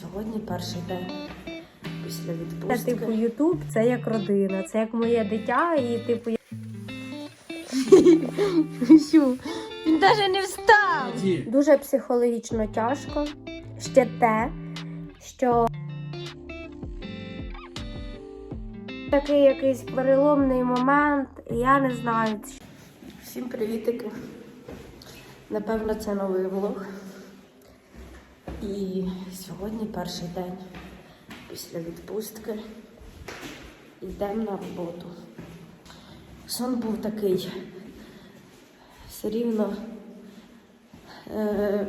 Сьогодні перший день після Це відпустки. типу Ютуб, це як родина, це як моє дитя, і типу. я- Він навіть не встав. Дуже психологічно тяжко. Ще те, що такий якийсь переломний момент, я не знаю. Всім привітики. Напевно, це новий влог. І сьогодні перший день після відпустки. Йдемо на роботу. Сон був такий. Все рівно е,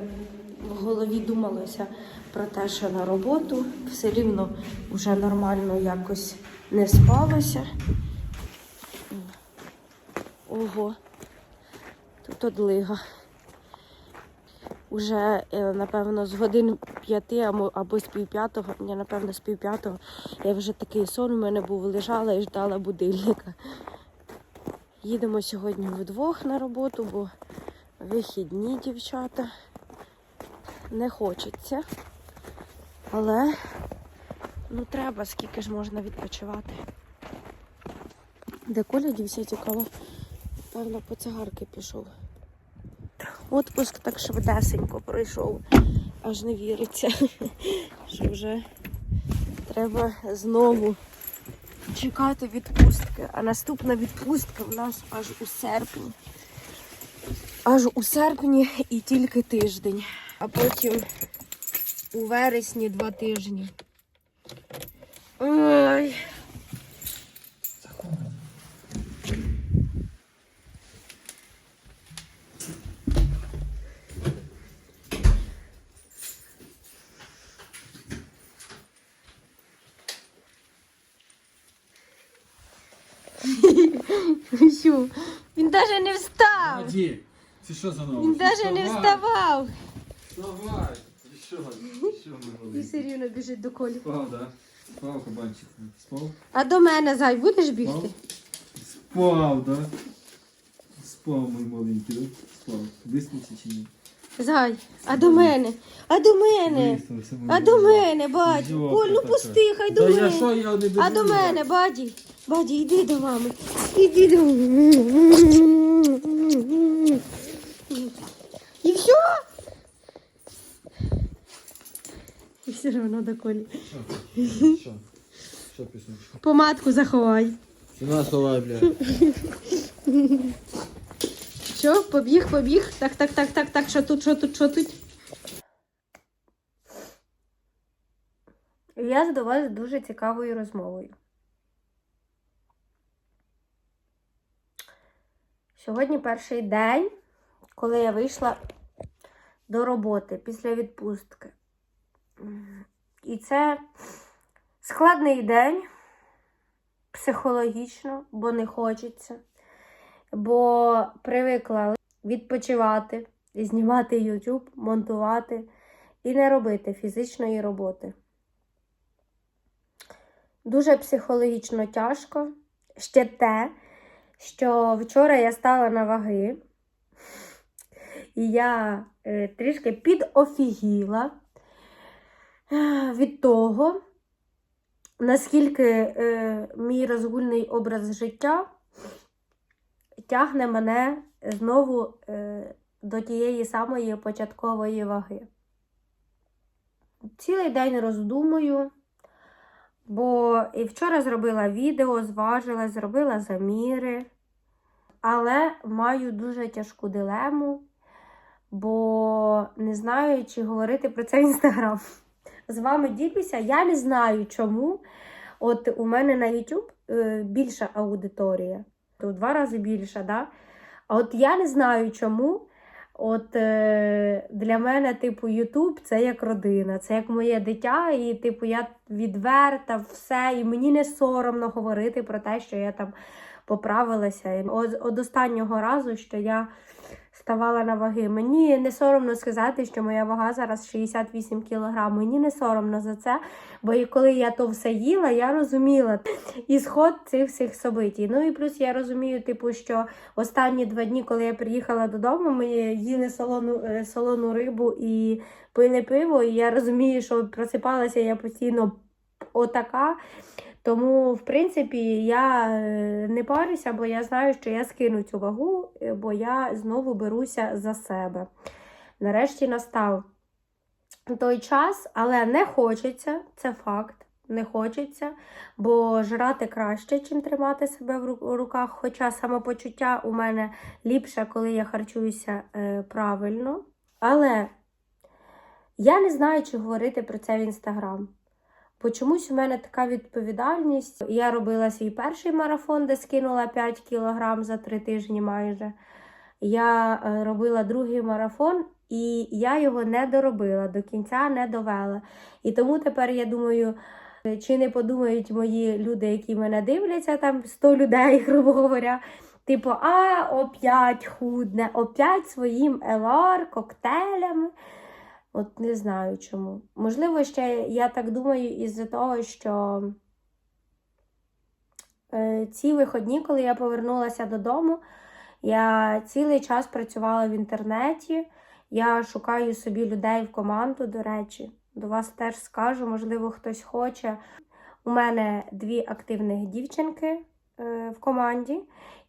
в голові думалося про те, що на роботу. Все рівно вже нормально якось не спалося. Ого. Тут одлига. Уже, е, напевно, з годин п'яти або, з півп'ятого, ні, напевно, з півп'ятого, я вже такий сон у мене був, лежала і ждала будильника. Їдемо сьогодні вдвох на роботу, бо вихідні дівчата. Не хочеться. Але ну треба, скільки ж можна відпочивати. Де Коля дівся цікаво? Певно, по цигарки пішов. Отпуск так швидесенько пройшов. Аж не віриться, що вже треба знову чекати відпустки. А наступна відпустка в нас аж у серпні. Аж у серпні і тільки тиждень. А потім у вересні два тижні. Ой. Що? Він навіть не встав. Це що за новость? Він навіть не вставав. Вставай. Ти що? Ти що І все рівно біжить до колі. Спав, да? Спав, кабанчик. Спав? А до мене, зай, будеш бігти? Спав, да? Спав, мій маленький, да? Спав. Виснувся чи ні? Зай, а до мене, а до мене, а до мене, баді. Йопта ну пусти, хай до мене. А до мене, баді. Баді, йди до мами. Іди до мами. І все? І все одно до колі. Що? Що? Що? Помадку заховай. Ціна ховай, бля. Що, побіг, побіг. Так, так, так, так, так, що тут, що тут, що тут? Я вас дуже цікавою розмовою. Сьогодні перший день, коли я вийшла до роботи після відпустки. І це складний день психологічно, бо не хочеться бо привикла відпочивати, знімати YouTube, монтувати і не робити фізичної роботи. Дуже психологічно тяжко. Ще те, що вчора я стала на ваги, і я е, трішки підофігіла е, від того, наскільки е, мій розгульний образ життя тягне мене знову е, до тієї самої початкової ваги. Цілий день роздумую, бо і вчора зробила відео, зважила, зробила заміри, але маю дуже тяжку дилему, бо не знаю, чи говорити про це в інстаграм. З вами ділюся, я не знаю чому. От у мене на YouTube е, більша аудиторія в два рази більше, да? А от я не знаю чому. От е, для мене, типу, Ютуб це як родина, це як моє дитя, і, типу, я відверта все, і мені не соромно говорити про те, що я там поправилася. От, от останнього разу, що я ставала на ваги. Мені не соромно сказати, що моя вага зараз 68 кг. Мені не соромно за це, бо і коли я то все їла, я розуміла ісход цих всіх собитій. Ну і плюс я розумію, типу, що останні два дні, коли я приїхала додому, ми їли солону, е, солону рибу і пили пиво, і я розумію, що просипалася я постійно отака. Тому, в принципі, я е, не парюся, бо я знаю, що я скину цю вагу, е, бо я знову беруся за себе. Нарешті настав той час, але не хочеться, це факт. Не хочеться, бо жрати краще, чим тримати себе в руках. Хоча самопочуття у мене ліпше, коли я харчуюся е, правильно. Але я не знаю, чи говорити про це в інстаграм. Бо чомусь у мене така відповідальність. Я робила свій перший марафон, де скинула 5 кілограм за 3 тижні майже. Я е, робила другий марафон, і я його не доробила, до кінця не довела. І тому тепер я думаю, е, чи не подумають мої люди, які мене дивляться, там 100 людей, грубо говоря. Типу, а опять худне, опять своїм елар, коктейлями. От не знаю чому. Можливо, ще я так думаю із-за того, що е, ці виходні, коли я повернулася додому, я цілий час працювала в інтернеті. Я шукаю собі людей в команду, до речі. До вас теж скажу, можливо, хтось хоче. У мене дві активних дівчинки е, в команді,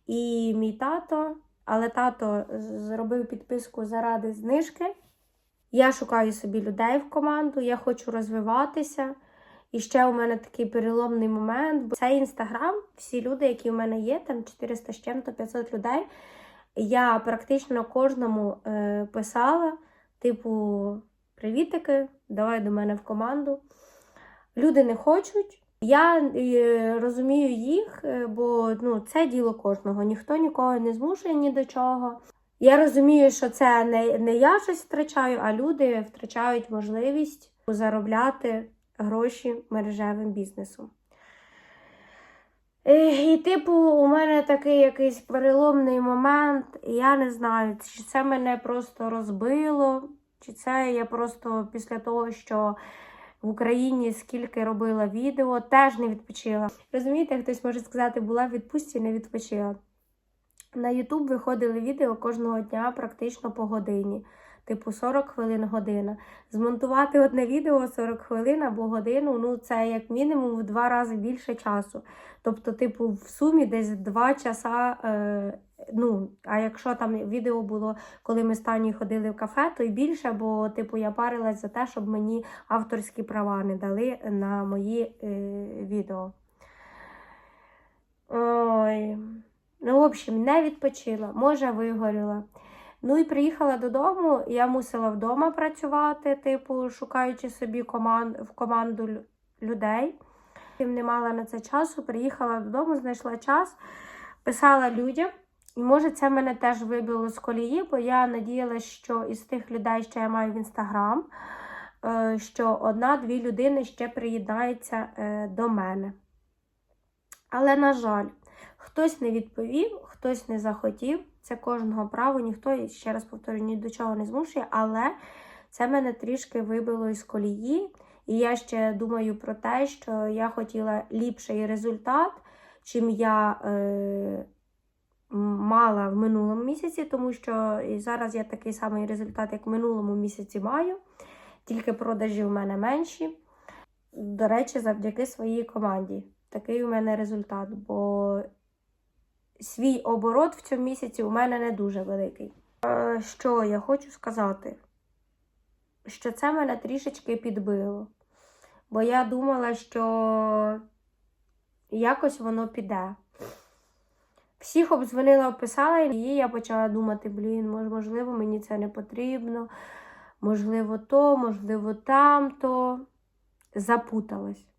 і мій тато, але тато зробив підписку заради знижки. Я шукаю собі людей в команду, я хочу розвиватися. І ще у мене такий переломний момент. Бо цей інстаграм, всі люди, які в мене є, там 400 з чим-то 500 людей. Я практично кожному е, писала, типу, привітики, давай до мене в команду. Люди не хочуть. Я е, розумію їх, е, бо ну, це діло кожного. Ніхто нікого не змушує ні до чого. Я розумію, що це не, не я щось втрачаю, а люди втрачають можливість заробляти гроші мережевим бізнесом. І, і, типу, у мене такий якийсь переломний момент. і Я не знаю, чи це мене просто розбило, чи це я просто після того, що в Україні скільки робила відео, теж не відпочила. Розумієте, хтось може сказати, була в відпустці, не відпочила. На YouTube виходили відео кожного дня практично по годині, типу 40 хвилин година. Змонтувати одне відео 40 хвилин або годину, ну це як мінімум в два рази більше часу. Тобто, типу, в сумі десь 2 часа. Е, ну, а якщо там відео було, коли ми з Танею ходили в кафе, то й більше, бо типу я парилась за те, щоб мені авторські права не дали на мої е, відео. Ой. Ну, в общем, не відпочила, може, вигоріла. Ну і приїхала додому, я мусила вдома працювати, типу, шукаючи собі команд, в команду людей. Тим не мала на це часу. Приїхала додому, знайшла час, писала людям. І може це мене теж вибило з колії, бо я надіялася, що із тих людей, що я маю в інстаграм, е, що одна-дві людини ще приєднаються е, до мене. Але, на жаль, Хтось не відповів, хтось не захотів. Це кожного право, ніхто, ще раз повторюю, ні до чого не змушує, але це мене трішки вибило із колії. І я ще думаю про те, що я хотіла ліпший результат, чим я е, мала в минулому місяці, тому що і зараз я такий самий результат, як в минулому місяці маю, тільки продажі в мене менші. До речі, завдяки своїй команді. Такий у мене результат, бо свій оборот в цьому місяці у мене не дуже великий. Е, Що я хочу сказати? Що це мене трішечки підбило. Бо я думала, що якось воно піде. Всіх обдзвонила, описала, і я почала думати: блін, можливо, мені це не потрібно, можливо, то, можливо, тамто. Запуталась.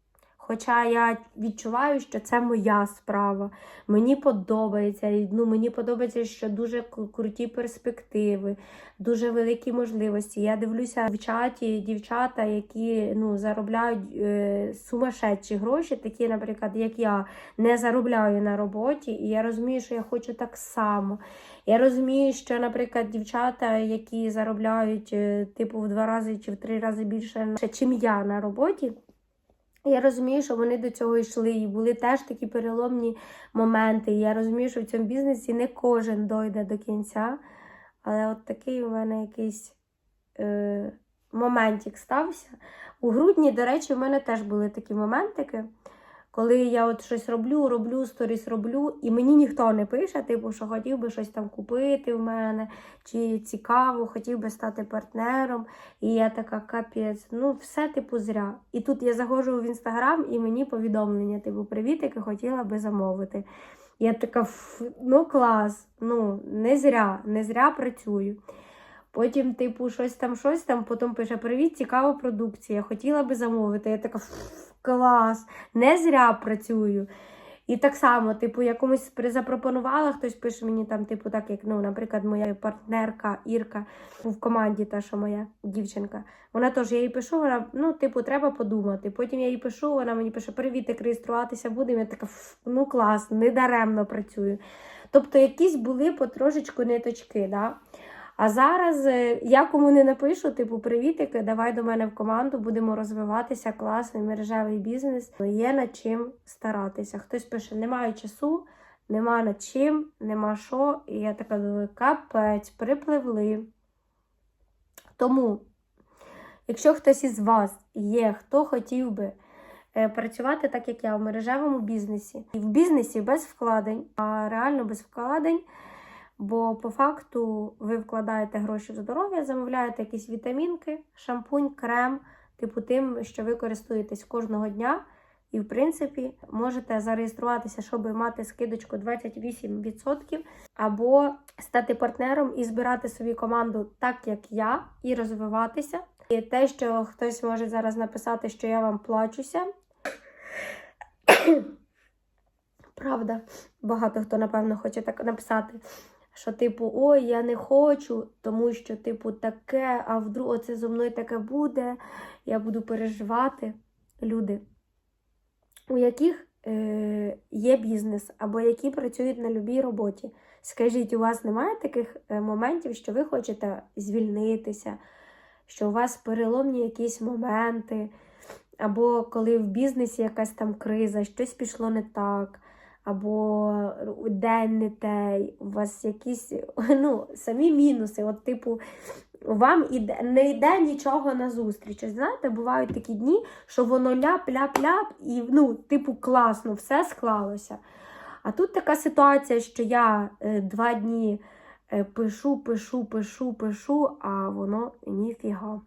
Хоча я відчуваю, що це моя справа. Мені подобається. Ну, мені подобається, що дуже круті перспективи, дуже великі можливості. Я дивлюся в чаті дівчата, які ну, заробляють е, сумасшедші гроші, такі, наприклад, як я, не заробляю на роботі, і я розумію, що я хочу так само. Я розумію, що, наприклад, дівчата, які заробляють е, типу в два рази чи в три рази більше, чим я на роботі. Я розумію, що вони до цього йшли, і були теж такі переломні моменти. Я розумію, що в цьому бізнесі не кожен дойде до кінця. Але от такий у мене якийсь е, моментик стався. У грудні, до речі, в мене теж були такі моментики, коли я от щось роблю, роблю, сторіс роблю, і мені ніхто не пише, типу, що хотів би щось там купити в мене, чи цікаво, хотів би стати партнером. І я така капець, ну все типу зря. І тут я заходжу в інстаграм, і мені повідомлення, типу, привітики, хотіла би замовити. Я така, ну клас, ну не зря, не зря працюю. Потім, типу, щось там, щось там, потім пише: Привіт, цікава продукція, хотіла би замовити. Я така «Ф, клас, не зря працюю. І так само, типу, я комусь запропонувала, хтось пише мені там, типу, так як, ну, наприклад, моя партнерка Ірка в команді, та що моя дівчинка. Вона теж я їй пишу, вона, ну, типу, треба подумати. Потім я їй пишу, вона мені пише: Привіт, реєструватися будемо. Я така, ну клас, недаремно працюю. Тобто, якісь були потрошечку ниточки, да? А зараз е, я кому не напишу, типу, привітики, давай до мене в команду, будемо розвиватися, класний мережевий бізнес. Є над чим старатися. Хтось пише, немає часу, нема над чим, нема що. І я така думаю, капець, припливли. Тому, якщо хтось із вас є, хто хотів би е, працювати так, як я в мережевому бізнесі, і в бізнесі без вкладень, а реально без вкладень. Бо по факту ви вкладаєте гроші в здоров'я, замовляєте якісь вітамінки, шампунь, крем, типу тим, що ви користуєтесь кожного дня. І, в принципі, можете зареєструватися, щоб мати скидочку 28%, або стати партнером і збирати собі команду так, як я, і розвиватися. І те, що хтось може зараз написати, що я вам плачуся. Правда, багато хто, напевно, хоче так написати що, типу, ой, я не хочу, тому що, типу, таке, а вдруг оце зо мною таке буде, я буду переживати. Люди, у яких е, є бізнес або які працюють на любій роботі. Скажіть, у вас немає таких е, моментів, що ви хочете звільнитися, що у вас переломні якісь моменти, або коли в бізнесі якась там криза, щось пішло не так або день не той, у вас якісь ну, самі мінуси. От, типу, вам іде, не йде нічого на зустріч. Знаєте, бувають такі дні, що воно ляп-ляп-ляп, і ну, типу, класно, все склалося. А тут така ситуація, що я е, два дні е, пишу, пишу, пишу, пишу, а воно ніфіга.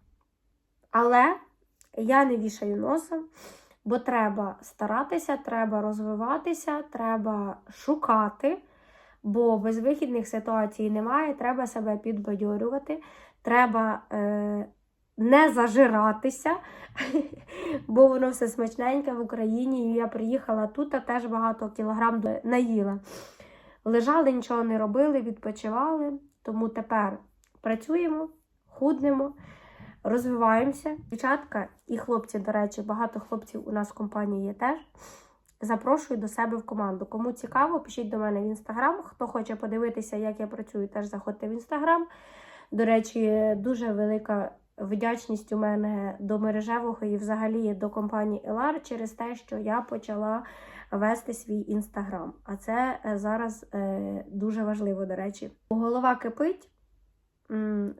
Але я не вішаю носа. Бо треба старатися, треба розвиватися, треба шукати, бо безвихідних ситуацій немає, треба себе підбадьорювати, треба е, не зажиратися, бо воно все смачненьке в Україні. І я приїхала тут, а теж багато кілограм наїла. Лежали, нічого не робили, відпочивали. Тому тепер працюємо, худнемо розвиваємося. Дівчатка і хлопці, до речі, багато хлопців у нас в компанії є теж. Запрошую до себе в команду. Кому цікаво, пишіть до мене в інстаграм. Хто хоче подивитися, як я працюю, теж заходьте в інстаграм. До речі, дуже велика вдячність у мене до мережевого і взагалі до компанії Елар через те, що я почала вести свій інстаграм. А це е, зараз е, дуже важливо, до речі. Голова кипить.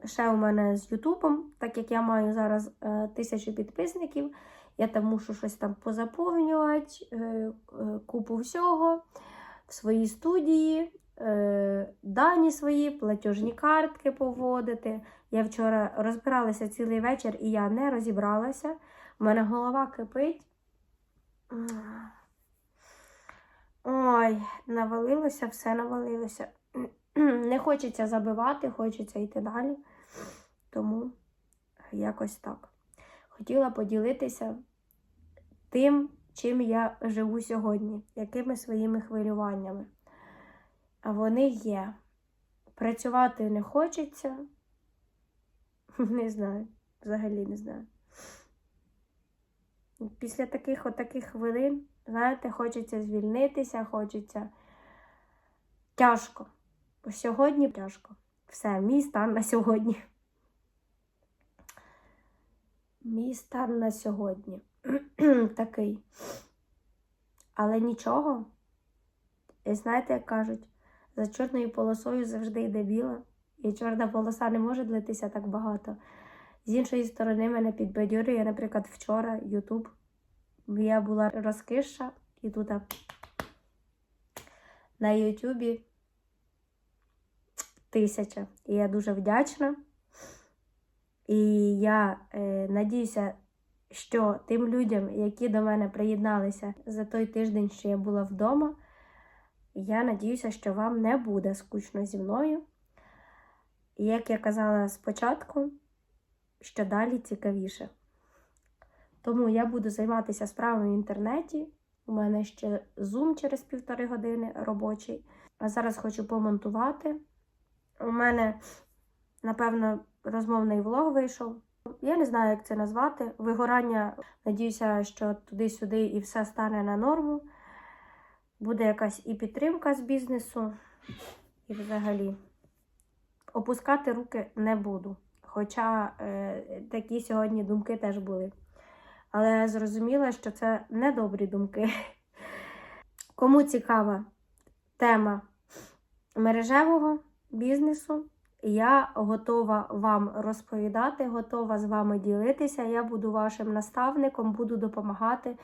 Ще у мене з Ютубом, так як я маю зараз е, тисячу підписників, я там мушу щось там позаповнювати, е, е, купу всього в своїй студії, дані свої, платіжні картки поводити. Я вчора розбиралася цілий вечір і я не розібралася. У мене голова кипить. Ой, навалилося, все навалилося. Не хочеться забивати, хочеться йти далі. Тому якось так. Хотіла поділитися тим, чим я живу сьогодні, якими своїми хвилюваннями. А вони є. Працювати не хочеться. Не знаю, взагалі не знаю. Після таких отаких хвилин, знаєте, хочеться звільнитися, хочеться тяжко. Бо сьогодні тяжко. Все, мій стан на сьогодні. Мій стан на сьогодні такий. Але нічого. І знаєте, як кажуть, за чорною полосою завжди йде біла, і чорна полоса не може длитися так багато. З іншої сторони, мене підбадьорює, наприклад, вчора Ютуб. Я була розкиша, і тут на Ютубі тисяча. І я дуже вдячна. І я е, надіюся, що тим людям, які до мене приєдналися за той тиждень, що я була вдома, я надіюся, що вам не буде скучно зі мною. І як я казала спочатку, що далі цікавіше. Тому я буду займатися справами в інтернеті. У мене ще Zoom через півтори години робочий. А зараз хочу помонтувати. У мене, напевно, розмовний влог вийшов. Я не знаю, як це назвати. Вигорання, надіюся, що туди-сюди і все стане на норму. Буде якась і підтримка з бізнесу, і взагалі. Опускати руки не буду. Хоча е, такі сьогодні думки теж були. Але я зрозуміла, що це недобрі думки. Кому цікава тема мережевого бізнесу, я готова вам розповідати, готова з вами ділитися. Я буду вашим наставником, буду допомагати.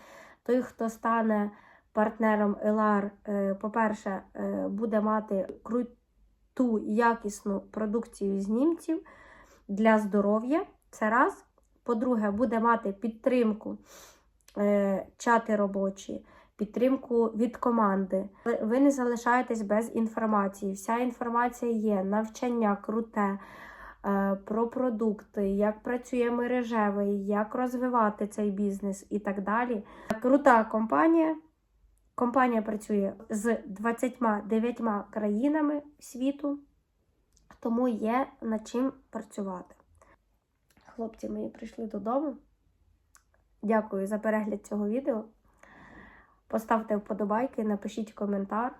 Той, хто стане партнером Елар, е, по-перше, е, буде мати круту якісну продукцію з німців для здоров'я. Це раз. По-друге, буде мати підтримку е, чати робочі, підтримку від команди. Ви- не залишаєтесь без інформації. Вся інформація є, навчання круте е, про продукти, як працює мережевий, як розвивати цей бізнес і так далі. Крута компанія. Компанія працює з 29 країнами світу, тому є над чим працювати. Хлопці мої прийшли додому. Дякую за перегляд цього відео. Поставте вподобайки, напишіть коментар.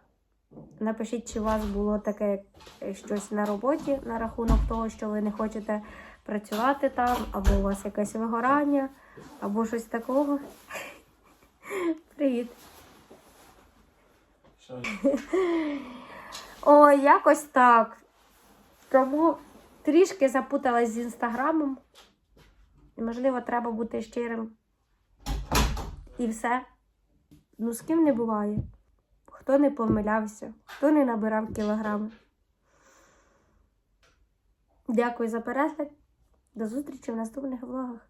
Напишіть, чи у вас було таке е, щось на роботі на рахунок того, що ви не хочете працювати там, або у вас якесь вигорання, або щось такого. Привіт! Ой, якось так. Тому трішки запуталась з інстаграмом. Можливо, треба бути щирим. І все. Ну, з ким не буває. Хто не помилявся, хто не набирав кілограми. Дякую за перегляд. До зустрічі в наступних влогах.